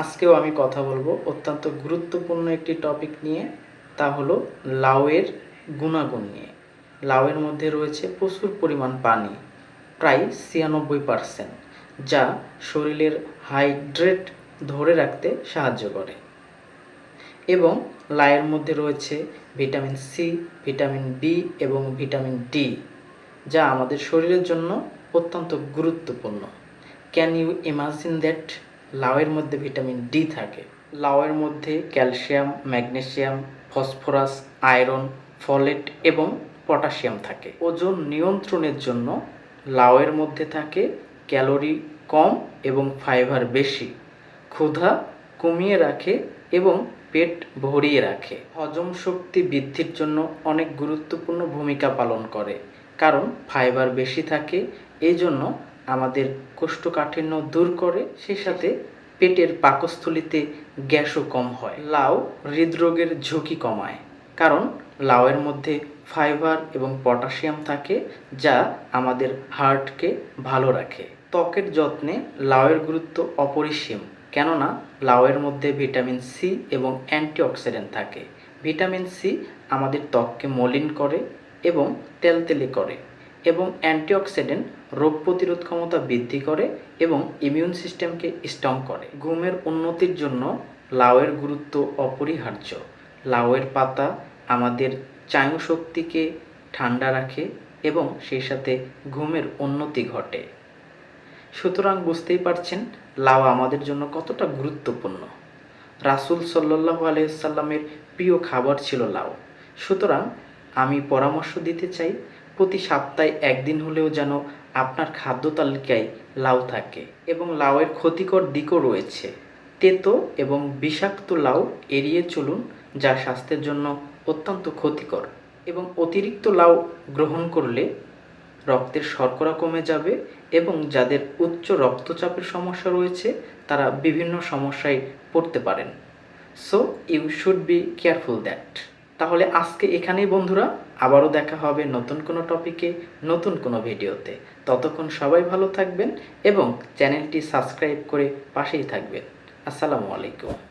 আজকেও আমি কথা বলব অত্যন্ত গুরুত্বপূর্ণ একটি টপিক নিয়ে, তা হলো লাউয়ের গুণাগুণ নিয়ে। লাউয়ের মধ্যে রয়েছে প্রচুর পরিমাণ পানি, প্রায় ছিয়ানব্বই পার্সেন্ট যা শরীরের হাইড্রেট ধরে রাখতে সাহায্য করে। এবং লাউয়ের মধ্যে রয়েছে ভিটামিন সি ভিটামিন বি এবং ভিটামিন ডি যা আমাদের শরীরের জন্য অত্যন্ত গুরুত্বপূর্ণ। ক্যান ইউ ইমাজিন দ্যাট লাউয়ের মধ্যে ভিটামিন ডি থাকে। লাউয়ের মধ্যে calcium, magnesium, phosphorus, iron, folate এবং পটাশিয়াম থাকে। ওজন নিয়ন্ত্রণের জন্য লাউয়ের মধ্যে থাকে ক্যালোরি কম এবং ফাইবার বেশি। ক্ষুধা কমিয়ে রাখে এবং পেট ভরিয়ে রাখে। হজম শক্তি বৃদ্ধির জন্য অনেক গুরুত্বপূর্ণ ভূমিকা পালন করে, কারণ ফাইবার বেশি থাকে এই জন্য আমাদের কোষ্ঠকাঠিন্য দূর করে, সেই সাথে পেটের পাকস্থলিতে গ্যাসও কম হয়। লাউ হৃদরোগের ঝুঁকি কমায়। কারণ লাউয়ের মধ্যে ফাইবার এবং পটাশিয়াম থাকে, যা আমাদের হার্টকে ভালো রাখে। ত্বকের যত্নে লাউয়ের গুরুত্ব অপরিসীম, কেননা লাউয়ের মধ্যে ভিটামিন সি এবং অ্যান্টিঅক্সিডেন্ট থাকে। ভিটামিন সি আমাদের ত্বককে মলিন করে এবং তেলতেলে করে। এবং অ্যান্টিঅক্সিডেন্ট রোগ প্রতিরোধ ক্ষমতা বৃদ্ধি করে এবং ইমিউন সিস্টেমকে স্ট্রং করে। ঘুমের উন্নতির জন্য লাউয়ের গুরুত্ব অপরিহার্য। লাউয়ের পাতা আমাদের চায়ু শক্তিকে ঠান্ডা রাখে এবং সেই সাথে ঘুমের উন্নতি ঘটে। সুতরাং বুঝতেই পারছেন লাউ আমাদের জন্য কতটা গুরুত্বপূর্ণ। রাসুল সাল্লাহ আলাইসাল্লামের প্রিয় খাবার ছিল লাউ। সুতরাং আমি পরামর্শ দিতে চাই প্রতি সপ্তাহে একদিন হলেও যেন আপনার খাদ্য তালিকায় লাউ থাকে এবং লাউয়ের ক্ষতিকর দিকও রয়েছে। তেতো এবং বিষাক্ত লাউ এড়িয়ে চলুন, যা স্বাস্থ্যের জন্য অত্যন্ত ক্ষতিকর এবং অতিরিক্ত লাউ গ্রহণ করলে রক্তের শর্করা কমে যাবে এবং যাদের উচ্চ রক্তচাপের সমস্যা রয়েছে, তারা বিভিন্ন সমস্যায় পড়তে পারেন। So you should be careful that তাহলে আজকে এখানেই বন্ধুরা, আবারও দেখা হবে নতুন কোনো টপিকে, নতুন কোনো ভিডিওতে। ততক্ষণ সবাই ভালো থাকবেন এবং চ্যানেলটি সাবস্ক্রাইব করে পাশেই থাকবেন। আসসালামু আলাইকুম।